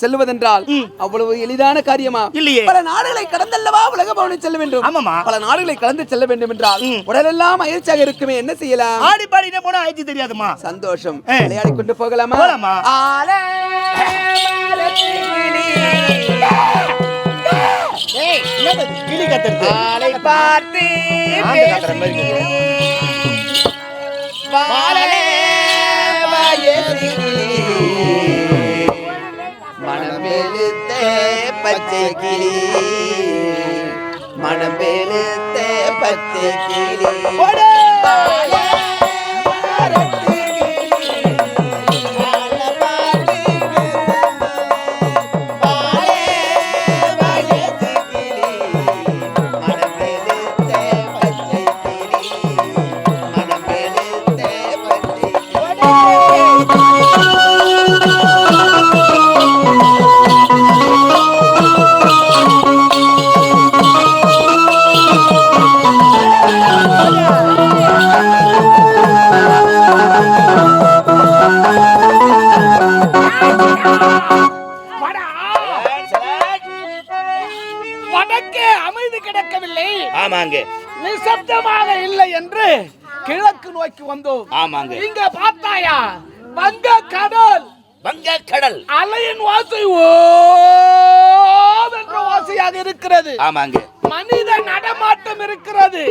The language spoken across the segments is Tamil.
செல்வதென்றால் அவ்வளவு எளிதான காரியமா? இல்லையே. பல நாடுகளை கடந்தல்லவா உலகபாணி செல்ல வேண்டும்? ஆமாம்மா. பல நாடுகளை கடந்து செல்ல வேண்டும் என்றால் உடலெல்லாம் மகிழ்ச்சியாக இருக்குமே என்ன செய்யலாம்? ஆடி பாடினே போனா ஆயிடுச்சு தெரியாதுமா சந்தோஷம். விளையாடி கொண்டு போகலாமா? போலாமா. கிளி. கத்துறது. ஆளை பார்த்து. மனம் வெளுத்த பச்சை கிளி. மனம் வெளுத்த பச்சை கிளி. ஆமாங்க இங்க பார்த்தாயா? வங்க கடல். வங்க கடல். அலையின் வாசை என்ற வாசையாக இருக்கிறது. ஆமாங்க. மனித நடமாட்டம் இருக்கிறது.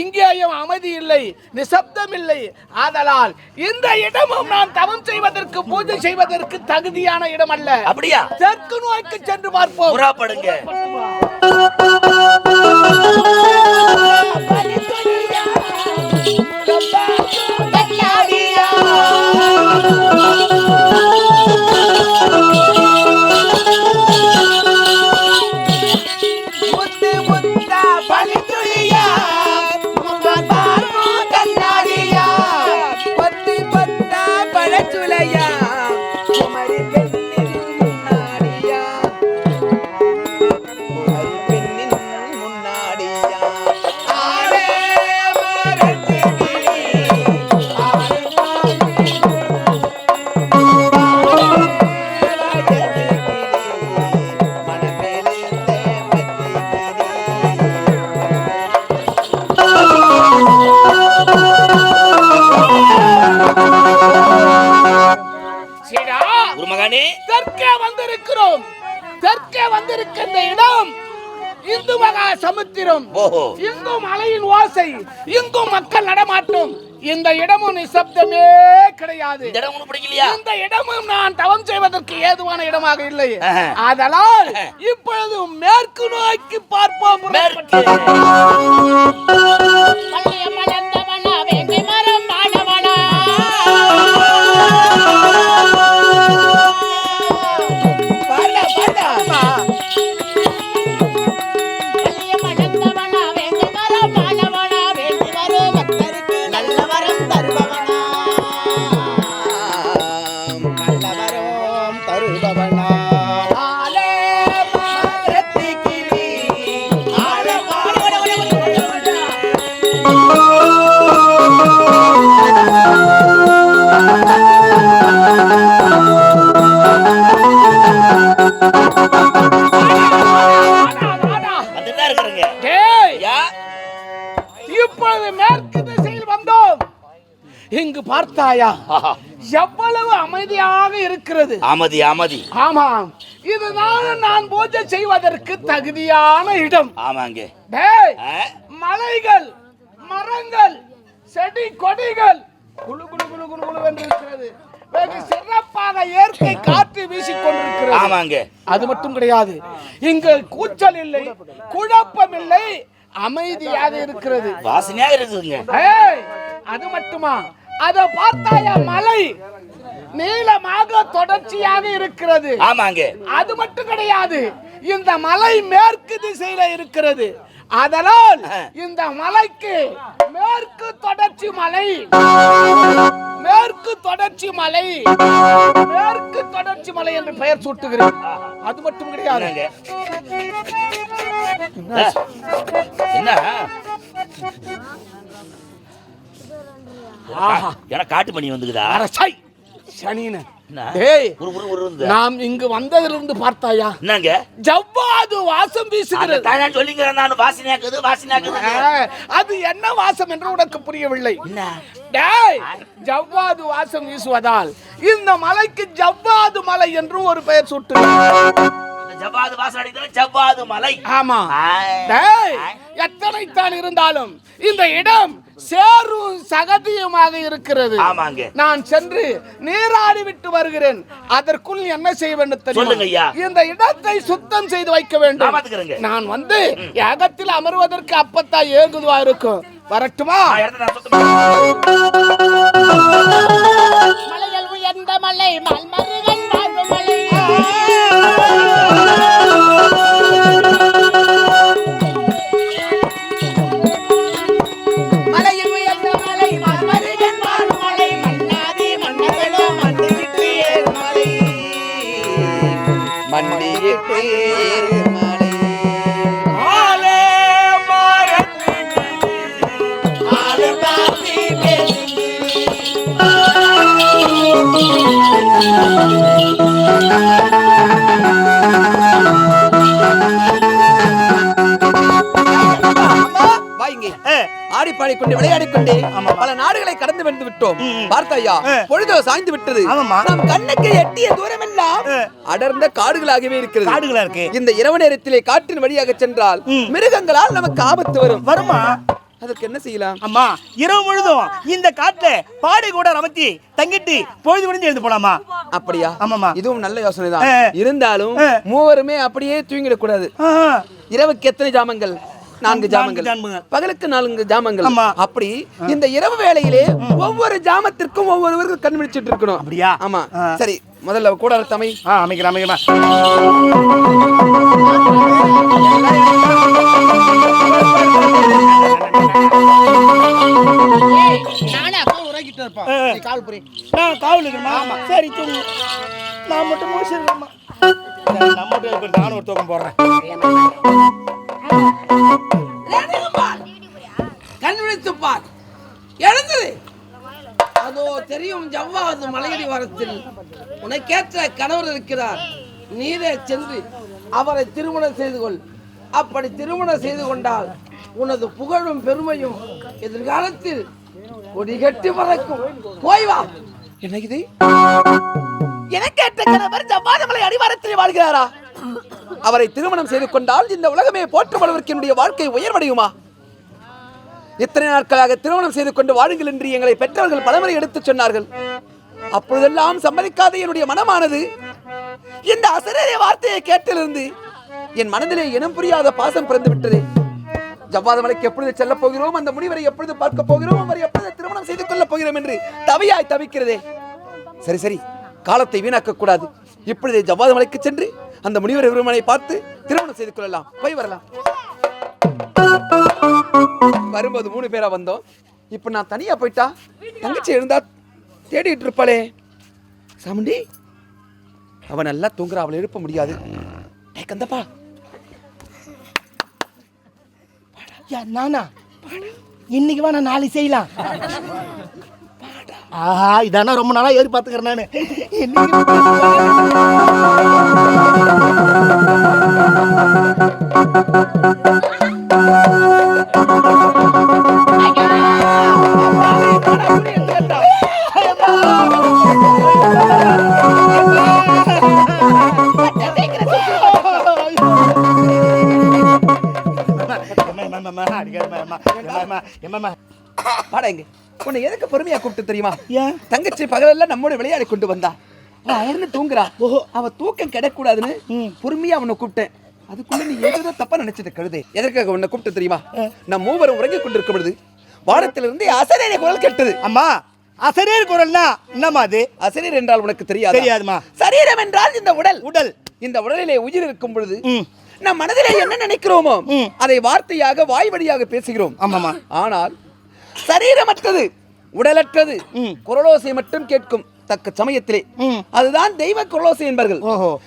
இங்கேயும் அமைதி இல்லை நிசப்தம் இல்லை. ஆதலால் இந்த இடமும் நான் தவம் செய்வதற்கு பூஜை செய்வதற்கு தகுதியான இடம் அல்ல அப்படியா? தெற்கு நோக்கி சென்று பார்ப்போம். புறாப்படுங்க. குருமகானே தெற்கே வந்திருக்கிறோம். தெற்கே வந்திருக்கின்ற இடம் இந்து மகா சமுத்திரம். ஓஹோ. இங்கும் அலையின் ஓசை இங்கும் மக்கள் நடமாட்டம். இந்த இடமும் நிசப்தமே கிடையாது. இந்த இந்த இடமும் நான் தவம் செய்வதற்கு ஏதுவான இடமாக இல்லை. அதனால் இப்பொழுது மேற்கு நோக்கி பார்ப்போம். பார்த்தாயா. எவ்வளவு அமைதியாக இருக்கிறது? ஆமதி ஆமதி ஆமாம் இதுதான் நான் பூஜை செய்வதற்கு தகுதியான இடம். ஆமாங்க? மலைகள் மரங்கள் செடி கொடிகள். குளு குளு குளு குளு குளு என்று இருக்கிறது வெகு சிறப்பாக இயற்கை காற்று வீசிக் கொண்டிருக்கிறது. ஆமாங்க அது மட்டும் கிடையாது. இங்கு கூச்சல் இல்லை குழப்பம் இல்லை அமைதியாக இருக்கிறது. வாசனையா இருக்குதுங்க. அது மட்டுமா? அத பார்த்தாயா மலை? நீளமாக தொடர்ச்சியாக இருக்கிறது. ஆமாங்க. அது மட்டும் கிடையாது. இந்த மலை மேற்கு திசையில இருக்கிறது. அதனால் இந்த மலைக்கு மேற்கு தொடர்ச்சி மலை. மேற்கு தொடர்ச்சி மலை. மேற்கு தொடர்ச்சி மலை என்று பெயர் சூட்டுகிறேன். அது மட்டும் கிடையாது. என்ன எனக்கு காட்டு பண்ணி வந்துக்குதா? அரசை சனின நாம் இங்கு வந்ததிலிருந்து பார்த்தாயா? என்னங்க? ஜவ்வாது வாசம் வீசுகிறது. தாய் சொல்லிங்கிறேன் நான் வாசனையாக்குது வாசனையாக்குது அது என்ன வாசம் என்று உனக்கு புரியவில்லை. டேய் ஜவ்வாது வாசம் வீசுவதால் இந்த மலைக்கு ஜவ்வாது மலை என்றும் ஒரு பெயர் சுட்டு ஜவ்வாது வாசனை அடிக்கிறது ஜவ்வாது மலை. ஆமா. டேய் எத்தனை தான் இருந்தாலும் இந்த இடம் சேரும் சகதியுமாக இருக்கிறது. ஆமாங்க. நான் சென்று நீராடி விட்டு வருகிறேன். அதற்குள் என்ன செய்ய வேண்டும் இந்த இடத்தை சுத்தம் செய்து வைக்க வேண்டும். நான் வந்து யாகத்தில் அமர்வதற்கு அப்பத்தான் ஏகுதுவா இருக்கும். வரட்டுமா? ஆடி பாடிக்கொண்டு விளையாடிக்கொண்டே பல நாடுகளை கடந்து வந்து விட்டோம். பார்த்தாயா பொழுதோ சாய்ந்து விட்டது. நாம் கண்ணுக்கு எட்டிய தூரமெல்லாம் அடர்ந்த காடுகளாகவே இருக்கிறது. காடுகளா இருக்கு. இந்த இரவு நேரத்திலே காற்றின் வழியாக சென்றால் மிருகங்களால் நமக்கு ஆபத்து வரும். வருமா அதற்கு என்ன செய்யலாம்? அம்மா இரவு முழுதும் இந்த காட்டுல பாடி கூட ரமத்தி தங்கிட்டு பொழுது முடிஞ்சு எழுந்து போலாமா? அப்படியா? ஆமாம்மா. இதுவும் நல்ல யோசனை தான். இருந்தாலும். மூவருமே அப்படியே தூங்கிடக் கூடாது ஆஹா. இரவுக்கு எத்தனை ஜாமங்கள்? நான்கு ஜாமங்கள். பகலுக்கு நான்கு ஜாமங்கள். அப்படி இந்த இரவு வேளையிலே ஒவ்வொரு ஜாமத்திற்கும் ஒவ்வொருவர்கள் கண் விழிச்சிட்டு இருக்கணும். அப்படியா? ஆமா. சரி முதல்ல கூட தமை. ஆ அமைக்கிறேன் அமைக்கிறேன். ஏய், நானே? அக்கா உறங்கிட்டு இருப்போம் நீ கால் புரி. நான் காவல் சரி தூங்கு நான் மட்டும் இருக்கிற நானும் ஒரு தூக்கம் போடுறேன். கண் விழித்து பார் எழுந்துரு அதோ தெரியும் ஜவ்வாது மலையடி வரத்தில். உனக்கேற்ற கணவர் இருக்கிறார். நீரே சென்று அவரை திருமணம் செய்து கொள். அப்படி திருமணம் செய்து கொண்டால் உனது புகழும் பெருமையும் எதிர்காலத்தில் கொடிகட்டி பறக்கும். போய் வா. என்ன எனக்கேற்ற கணவர் ஜவ்வாதமலை அடிவாரத்தில் வாழ்கிறாரா? அவரை திருமணம் செய்து கொண்டால் இந்த உலகமே போற்றப்படுவதற்கு என்னுடைய வாழ்க்கை உயர்வடையுமா? இத்தனை நாட்களாக திருமணம் செய்து கொண்டு வாழுங்கள் என்று எங்களை பெற்றவர்கள் பலமுறை எடுத்துச் சொன்னார்கள். அப்பொழுதெல்லாம் சம்மதிக்காத என்னுடைய மனமானது. இந்த அசரே வார்த்தையை கேட்டிலிருந்து என் மனதிலே இனம் புரியாத பாசம் பிறந்து விட்டது ஜவ்வாத மலைக்கு எப்பொழுது செல்ல போகிறோம்? அந்த முனிவரை எப்பொழுது பார்க்க போகிறோம்? அவரை எப்பொழுது திருமணம் செய்து கொள்ள போகிறோம் என்று தவியாய் தவிக்கிறதே. சரி சரி. காலத்தை வீணாக்கக்கூடாது. இப்படி ஜவ்வாது மலைக்கு சென்று அந்த முனிவர் விருமனை பார்த்து திருமணம் செய்து கொள்ளலாம். போய் வரலாம். வரும்போது மூணு பேரா வந்தோம். இப்போ நான் தனியா போயிட்டா? தங்கச்சி இருந்தா தேடிட்டு இருப்பாளே. சாமுண்டி அவ நல்லா தூங்குறா அவளை எழுப்ப முடியாது. கந்தப்பா. நானா? இன்னைக்கு வேணா நாளைக்கு செய்யலாம். ஆஹா இதானா ரொம்ப நாளா ஏறி பார்த்துக்கிறேன் நானு இன்னைக்கு வாடா இங்க உன்னை எதுக்கு பொறுமையா கூப்பிட்டு தெரியுமா? ஏன்? தங்கச்சி பகலெல்லாம் நம்மோட விளையாடி கொண்டு வந்தா. அவ அயர்ந்து தூங்குறா. அவ தூக்கம் கிடக்கூடாதுன்னு பொறுமையா அவனை கூப்பிட்டேன். அதுக்குள்ள நீ ஏதோ தப்பா நினைச்சிட்ட கழுதே எதற்காக உன்னை கூப்பிட்டு தெரியுமா? நம்ம மூவரும் உறங்கிக் கொண்டிருக்கும் பொழுது வானத்திலிருந்து அசரேரிய குரல் கேட்டது. அம்மா அசரீர் குரல்னா என்னம்மா அது? அசரீர் என்றால் உனக்கு தெரியாது? தெரியாதும்மா. சரீரம் என்றால் இந்த உடல். உடல். இந்த உடலிலே உயிர் இருக்கும் பொழுது. நம் மனதிலே என்ன நினைக்கிறோமோ. அதை வார்த்தையாக வாய் வழியாக பேசுகிறோம். ஆமாம்மா. ஆனால் சரீரமற்றது. உடலற்றது. குரலோசை மட்டும் கேட்கும் தக்க சமயத்திலே. அதுதான் தெய்வ குரலோசை என்பர்கள்.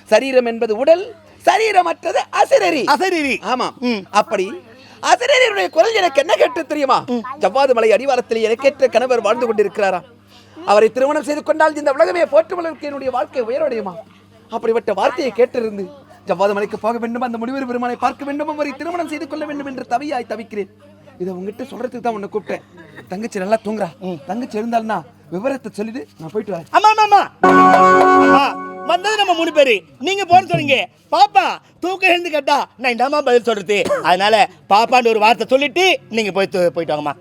சரீரம் என்பது உடல் சரீரமற்றது அசரரி. அசரீரி. ஆமா. ம். அப்படி அசரீரனுடைய குரல் எனக்கு என்ன கேட்டு தெரியுமா? ஜவ்வாது மலை அடிவாரத்தில் எனக்கேற்ற கணவர் வாழ்ந்து கொண்டிருக்கிறாராம் அவரை திருமணம் செய்து கொண்டால் இந்த உலகமே போற்று வளர்க்க என்னுடைய வாழ்க்கை உயரடையுமா? அப்படிப்பட்ட வார்த்தையை கேட்டிருந்து ஜவ்வாது மலைக்கு போக வேண்டும்? அந்த முனிவர் பெருமானை பார்க்க வேண்டும்? அவரை திருமணம் செய்து கொள்ள வேண்டும் என்று தவியாய் தவிக்கிறேன். இதை உங்ககிட்ட சொல்றதுக்கு தான் உன்னை கூப்பிட்டேன். தங்கச்சி நல்லா தூங்குறா. தங்கச்சி இருந்தால்னா விவரத்தை சொல்லிட்டு நான் போயிட்டு வரேன். ஆமா ஆமா ஆமா. வந்தது நம்ம மூணு பேரு. நீங்க போன்னு சொன்னீங்க. பாப்பா தூக்கம் எழுந்து கேட்டா நான் என்னமா பதில் சொல்றது. அதனால பாப்பான்னு ஒரு வார்த்தை சொல்லிட்டு நீங்க போய் தூ- போயிட்டு வாங்கம்மா.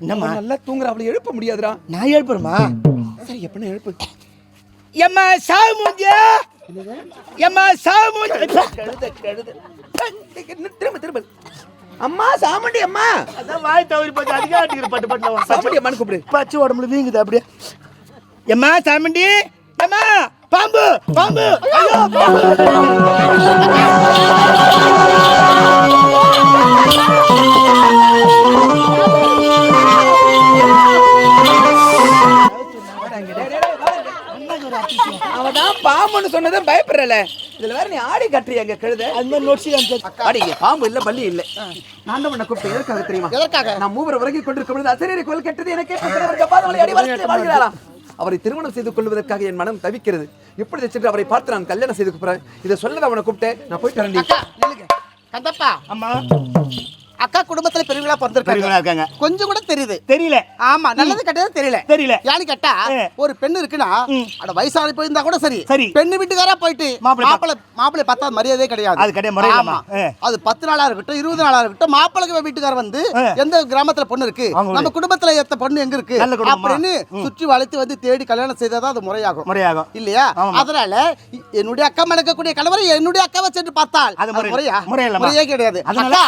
என்னம்மா? நல்லா தூங்குறா அவளை எழுப்ப முடியாதுடா. நான் எழுப்புறேம்மா சரி எப்படின்னு எழுப்பு? எம்மா சாவு மூஞ்சியா? எம்மா சாவு மூஞ்சி கழுத கழுத திரும்ப திரும்ப. அம்மா சாமண்டி அம்மா. அதான் வாய் தவறி போச்சு. அதிகாரிக்கிற பட்டு பட்டு சாமண்டி அம்மான்னு கூப்பிடு. பச்சை உடம்புல வீங்குது அப்படியே. எம்மா சாமண்டி? எம்மா பாம்பு பாம்பு. ஐயோ பாம்பு. அவன் தான் பாம்புன்னு சொன்னதும் பயப்படுறல. இதுல வேற நீ ஆடி கட்டுறிய அங்க கழுத? அந்த மாதிரி நோட்சி காமிச்சு ஆடி இங்க பாம்பு இல்ல பள்ளி இல்ல. நான் தான் உன்னை கூப்பிட்டு எதற்காக தெரியுமா? எதற்காக? நான் மூவர் உறங்கிக் கொண்டிருக்கும் பொழுது அசரீரி கோயில் கெட்டது எனக்கே வாழ்கிறாராம் அவரை திருமணம் செய்து கொள்வதற்காக என் மனம் தவிக்கிறது. இப்படி சென்று அவரை பார்த்து நான் கல்யாணம் செய்து போறேன் இதை சொல்ல அவனை கூப்பிட்டேன். நான் போயிட்டு வரேன் அக்கா நில்லுங்க. கந்தப்பா. அம்மா. அக்கா குடும்பத்துல பெரியவங்களா பிறந்திருக்காங்க இருக்காங்க. கொஞ்சம் கூட தெரியுது தெரியல ஆமா நல்லது கெட்டது தெரியல தெரியல. யானு கேட்டா. ஒரு பெண்ணு இருக்குன்னா அட வயசானி போயிருந்தா கூட சரி சரி. பெண்ணு வீட்டுக்காரா போயிட்டு மாப்பிள்ளை மாப்பிள்ளை பார்த்தா மரியாதையே கிடையாது அது கிடையாது. ஆமா. அது பத்து நாளா இருக்கட்டும் இருபது நாளா இருக்கட்டும் மாப்பிள்ளை வீட்டுக்கார வந்து. எந்த கிராமத்துல பொண்ணு இருக்கு நம்ம குடும்பத்துல எத்த பொண்ணு எங்க இருக்கு? அப்படின்னு சுற்றி வளைத்து வந்து தேடி கல்யாணம் செய்தாதான் அது முறையாகும் முறையாகும் இல்லையா. அதனால என்னுடைய அக்கா மணக்கக்கூடிய கணவரை என்னுடைய அக்காவை சென்று பார்த்தால் அது முறை- முறையா. முறையே கிடையாது அதனால- அக்கா,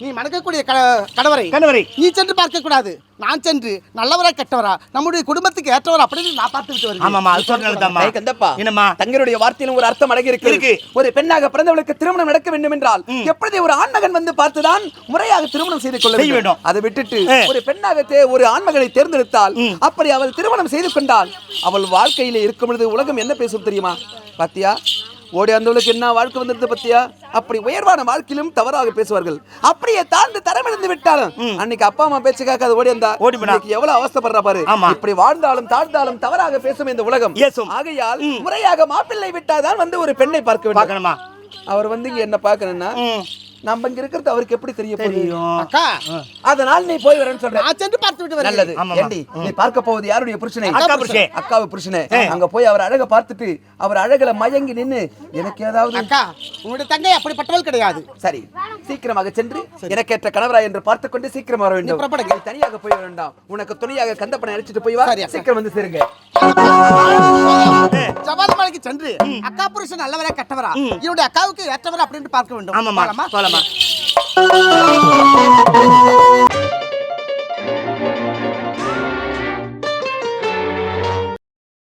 நீ மணக்கக்கூடிய க- கணவரை கணவரை. நீ சென்று பார்க்க கூடாது நான் சென்று நல்லவரா கெட்டவரா நம்முடைய குடும்பத்துக்கு ஏற்றவர் அப்படின்னு நான் பார்த்துக்கிட்டு வருகிறேன் ஆமாமா அது சொன்னதுதாம்மா கந்தப்பா என்னம்மா? தங்களுடைய வார்த்தையிலும் ஒரு அர்த்தம் அடங்கி இருக்கு. இருக்கு. ஒரு பெண்ணாக பிறந்தவளுக்கு திருமணம் நடக்க வேண்டும் என்றால் எப்படி ஒரு ஆண்மகன் வந்து பார்த்துதான் முறையாக திருமணம் செய்து கொள்ள வேண்டும். அதை விட்டுட்டு. ஒரு பெண்ணாக ஒரு ஆண்மகனை தேர்ந்தெடுத்தால் அப்படி அவள் திருமணம் செய்து கொண்டால் அவள் வாழ்க்கையில இருக்கும் பொழுது உலகம் என்ன பேசும் தெரியுமா? பாத்தியா? ஓடி அந்தவளுக்கு என்ன வாழ்க்கை வந்திருந்தது பத்தியா? அப்படி உயர்வான வாழ்க்கையிலும் தவறாக பேசுவார்கள். அப்படியே தாழ்ந்து தரமிழந்து விட்டாலும் அன்னைக்கு அப்பா அம்மா பேச்சு கேட்காத ஓடி வந்தா? ஓடி எவ்வளவு அவஸ்தைப்படுறா பாரு. இப்படி வாழ்ந்தாலும் தாழ்ந்தாலும் தவறாக பேசும் இந்த உலகம். ஆகையால் முறையாக மாப்பிள்ளை விட்டாதான் வந்து ஒரு பெண்ணை பார்க்க வேண்டும். அவர் வந்து இங்க என்ன பார்க்கணும்னா ம். நம்ம இங்க இருக்கிறது அவருக்கு எப்படி தெரிய போகுது? தெரியும் அக்கா அதனால் நீ போய் வரேன்னு சொல்ற. நான் சென்று பார்த்து விட்டு வருகிறேன் நல்லது. ஏண்டி நீ பார்க்க போவது யாருடைய புருஷனை அக்கா புருஷன். அக்காவை புருஷனை அங்க போய் அவர் அழக பார்த்துட்டு அவர் அழகுல மயங்கி நின்னு எனக்கு ஏதாவது அக்கா உங்களுடைய தங்கை அப்படிப்பட்டவள் கிடையாது. சரி சீக்கிரமாக சென்று எனக்கேற்ற கணவரா என்று பார்த்துக் கொண்டு சீக்கிரம் வர வேண்டும். தனியாக போய் வேண்டாம் உனக்கு துணையாக கந்தப்பனை அழைச்சிட்டு போய் வா. சீக்கிரம் வந்து சேருங்க. ஜவாது மலைக்கு சென்று. அக்கா புருஷன் நல்லவரா கெட்டவரா? என்னுடைய அக்காவுக்கு ஏற்றவரா அப்படின்னு பார்க்க வேண்டும். போலாமா? போலாமா